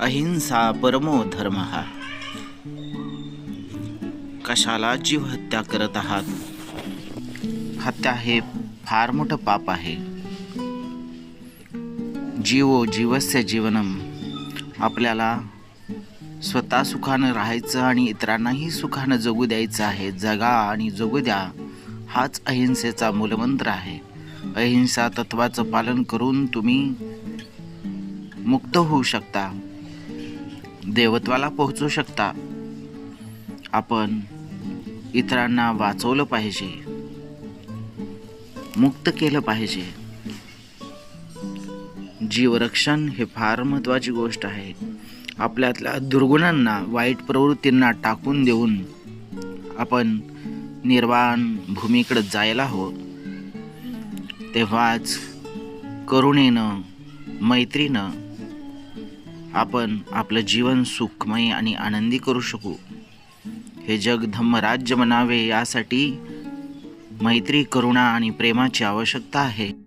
अहिंसा परमो धर्म। हा कशाला जीव हत्या करत आहात? हत्या हे फार मोठं पाप आहे. जीवो जीवस्य जीवनम आपल्याला स्वतः सुखानं राहायचं आणि इतरांनाही सुखानं जगू द्यायचं आहे. जगा आणि जगू द्या हाच अहिंसेचा मूलमंत्र आहे. अहिंसा तत्वाचं पालन करून तुम्ही मुक्त होऊ शकता. देवत्वाला पोहोचू शकता. आपण इतरांना वाचवलं पाहिजे. मुक्त केलं पाहिजे. जीवरक्षण हे फार महत्त्वाची गोष्ट आहे. आपल्यातल्या दुर्गुणांना वाईट प्रवृत्तींना टाकून देऊन आपण निर्वाण भूमीकडे जायला हवं. तेव्हाच करुणेनं मैत्रीनं आपण आपलं जीवन सुखमय आणि आनंदी करू शकू. हे जग धम्मराज्य म्हणावे यासाठी मैत्री करुणा आणि प्रेमाची आवश्यकता आहे.